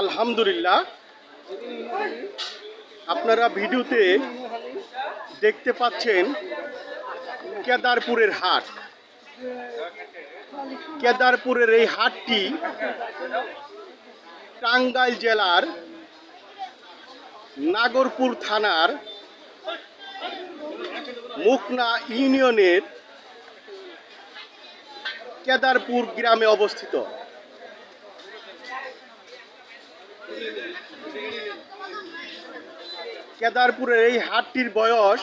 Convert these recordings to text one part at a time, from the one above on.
আলহামদুলিল্লাহ। আপনারা ভিডিওতে দেখতে পাচ্ছেন কেদারপুরের হাট। কেদারপুরের এই হাটটি টাঙ্গাইল জেলার নাগরপুর থানার মুকনা ইউনিয়নের কেদারপুর গ্রামে অবস্থিত। কেদারপুরের এই হাটটির বয়স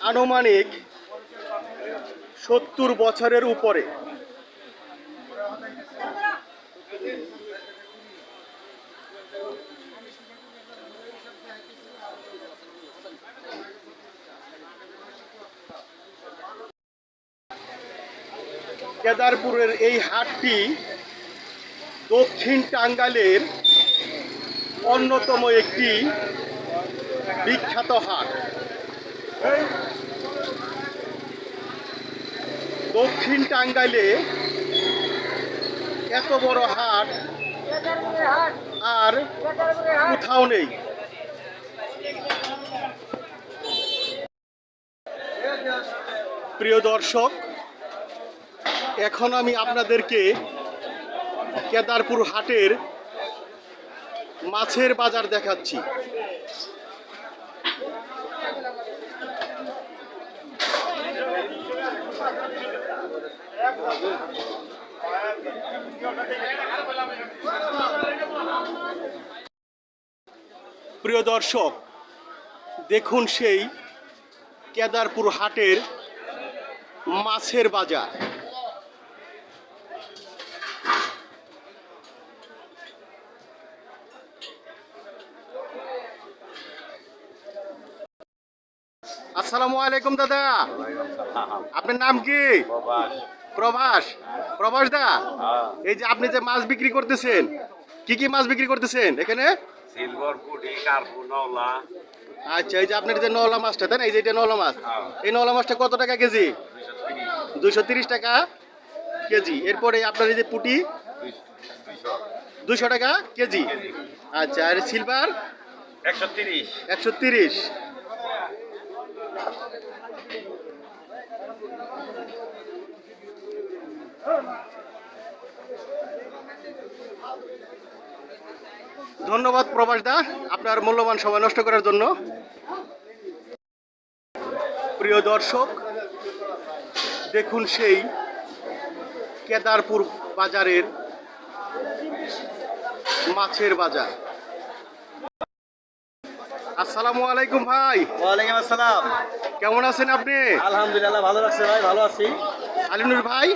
আনুমানিক সত্তর বছরের উপরে। কেদারপুরের এই হাটটি দক্ষিণ টাঙ্গাইলের অন্যতম একটি বিখ্যাত হাট। দক্ষিণ টাঙ্গাইলে এত বড় হাট আর কোথাও নেই। প্রিয় দর্শক, এখন আমি আপনাদেরকে কেদারপুর হাটের মাছের বাজার দেখাচ্ছি। প্রিয় দর্শক দেখুন সেই কেদারপুর হাটের মাছের বাজার। আসসালামু আলাইকুম দাদা। আপনার নাম কি? প্রভাস। প্রভাস। দা? এই যে আপনি যে মাছ বিক্রি করতেছেন কি কি মাছ বিক্রি করতেছেন এখানে? সিলভার পুটি কার্পু নলা। আচ্ছা এই যে আপনার যে নওলা মাছটা তাই না? এই যে এটা নওলা মাছ। হ্যাঁ। এই নওলা মাছটা কত টাকা কেজি? দুইশো তিরিশ। টাকা কেজি। এরপরে আপনার এই যে পুটি দুইশো টাকা কেজি। আচ্ছা আর সিলভার? একশো তিরিশ। একশো তিরিশ। ধন্যবাদ প্রবাস দা আপনার মূল্যবান সময় নষ্ট করার জন্য। প্রিয় দর্শক দেখুন সেই কেদারপুর বাজারের মাছের বাজার। আসসালামু আলাইকুম ভাই। ওয়ালাইকুম আসসালাম। কেমন আছেন আপনি? আলহামদুলিল্লাহ ভালো লাগছে ভাই ভালো আছি। আলিনুর ভাই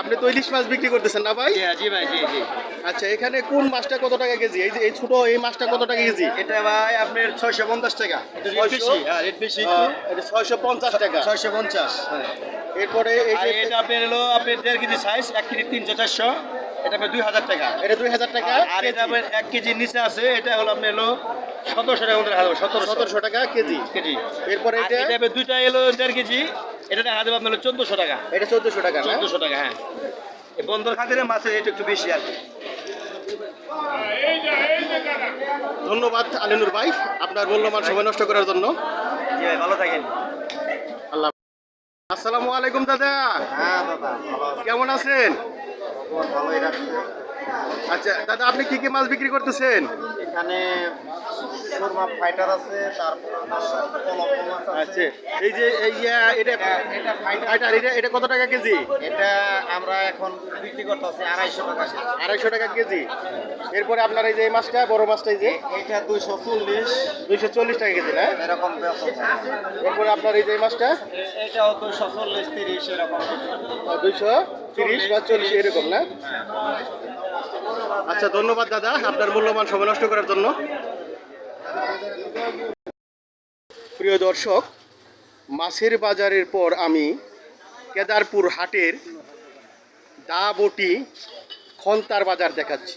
আপনি তো ইলিশ মাছ বিক্রি করতেছেন না ভাই? জি হ্যাঁ, ভাই জি জি। আচ্ছা এখানে কোন মাছটা কত টাকা কেজি? এই যে এই ছোট এই মাছটা কত টাকা কেজি? এটা ভাই আপনার ছয়শো পঞ্চাশ টাকা। হ্যাঁ ছয়শো পঞ্চাশ টাকা। ছয়শো পঞ্চাশ। হ্যাঁ। এরপরে এই যে এটা আপনার হলো আপনার দেড় কেজি সাইজ এক কেজি তিনশো চারশো। এটা আপনার দুই হাজার টাকা। এটা দুই হাজার টাকা। আর এটা আপনার এক কেজির নিচে আছে এটা হলো আপনার হলো সতেরোশো টাকা সতেরোশো। টাকা কেজি। কেজি। এরপরে এটা? দুইটা এলো দেড় কেজি। এটা দেখা যাবে আপনার চোদ্দোশো টাকা। এটা চোদ্দশো টাকা চোদ্দোশো টাকা হ্যাঁ। এই বন্দর খাতিরে মাছের রেট একটু বেশি আর কি। ধন্যবাদ আলিনুর ভাই আপনার মূল্যবান সময় নষ্ট করার জন্য। জি ভাই ভালো থাকেন। আল্লাহ আসসালামু আলাইকুম দাদা। হ্যাঁ দাদা কেমন আছেন? ভালোই রাখছে আচ্ছা দাদা আপনি কি কি মাছ বিক্রি করতেছেন? এখানে সুরমা ফাইটার আছে তারপর মাছ আছে। আচ্ছা এই যে এই এটা এটা ফাইটার এটা এটা কত টাকা কেজি? এটা আমরা এখন বিক্রি করতেছি আড়াইশো টাকা। আড়াইশো টাকা কেজি। এরপরে আপনার এই যে মাছটা বড় মাছটা এই যে? এটা দুইশো চল্লিশ। দুইশো চল্লিশ টাকা কেজি না? এরকম এরপরে আপনার এই যে মাছটা? এটাও দুইশো চল্লিশ তিরিশ এরকম। দুইশো তিরিশ বা চল্লিশ এরকম না? আচ্ছা ধন্যবাদ দাদা আপনার মূল্যবান সময় নষ্ট করার জন্য। প্রিয় দর্শক মাছের বাজারের পর আমি কেদারপুর হাটের দা বটি খন্তার বাজার দেখাচ্ছি।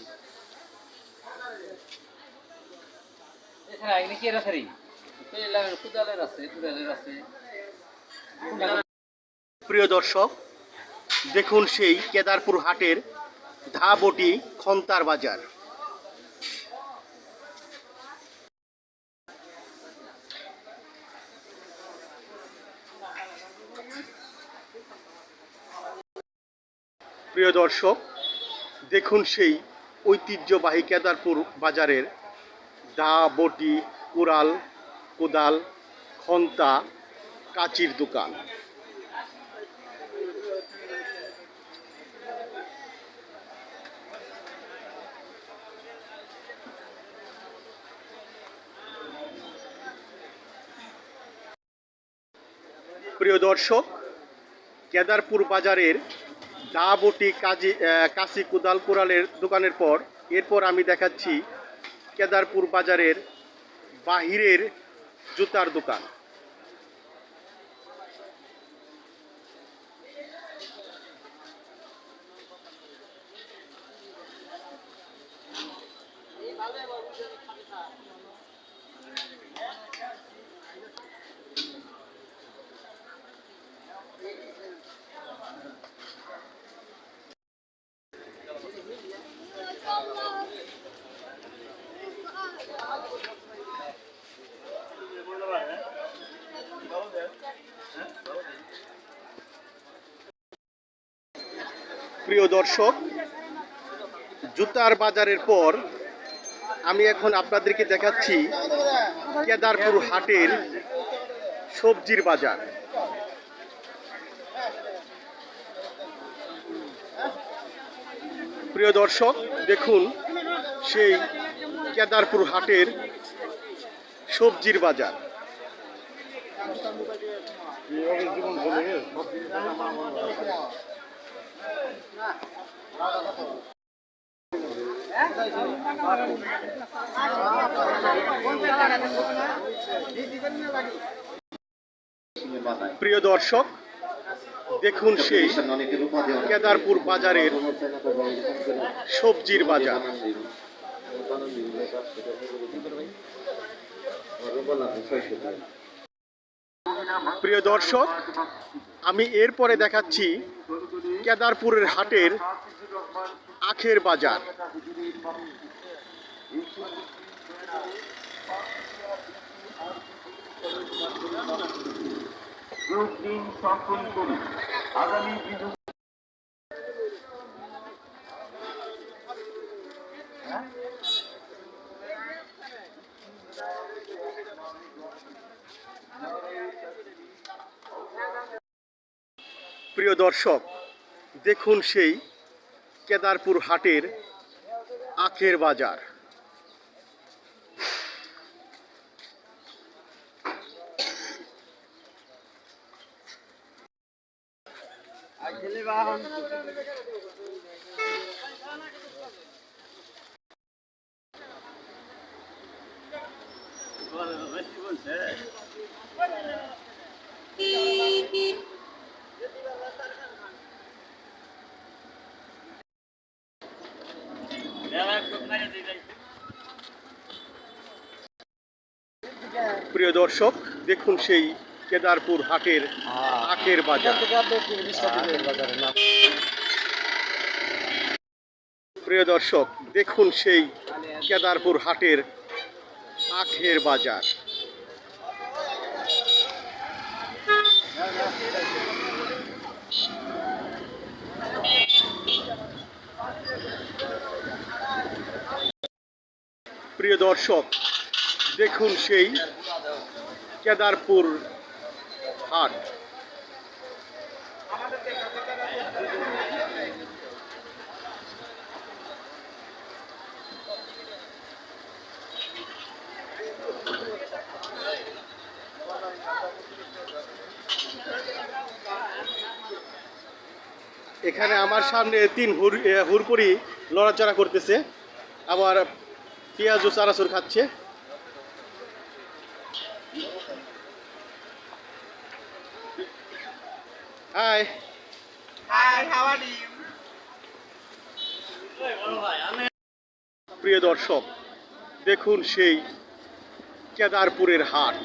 প্রিয় দর্শক দেখুন সেই কেদারপুর হাটের ধাবটি খন্তার বাজার। প্রিয় দর্শক, দেখুন সেই ঐতিহ্যবাহী কেদারপুর বাজারের দা বটি কুড়াল কোদাল, খন্তা, কাচির দোকান। প্রিয় দর্শক, কেদারপুর বাজারের দা বটি কাজি কাশি কুদাল কোরালের দোকানের পর, এরপর আমি দেখাচ্ছি কেদারপুর বাজারের বাহিরের জুতার দোকান। প্রিয় দর্শক জুতার বাজারের পর আমি এখন আপনাদেরকে দেখাচ্ছি কেদারপুর হাটের সবজির বাজার। প্রিয় দর্শক দেখুন সেই কেদারপুর হাটের সবজির বাজার। প্রিয় দর্শক দেখুন সেই কেদারপুর বাজারের সবজির বাজার। প্রিয় দর্শক, আমি এরপরে দেখাচ্ছি কেদারপুরের হাটের আখের বাজার। প্রিয় দর্শক দেখুন সেই কেদারপুর হাটের আখের বাজার। প্রিয় দর্শক দেখুন সেই কেদারপুর হাটের আখের বাজার। প্রিয় দর্শক দেখুন সেই কেদারপুর হাটের আখের বাজার। প্রিয় দর্শক দেখুন সেই কেদারপুর হাট। এখানে আমার সামনে তিন হুর হুরপুরি লড়াচড়া করতেছে। আবার পেঁয়াজ ও চানাচুর খাচ্ছে। Hi. Hi, how are you? প্রিয় দর্শক দেখুন সেই কেদারপুরের হাট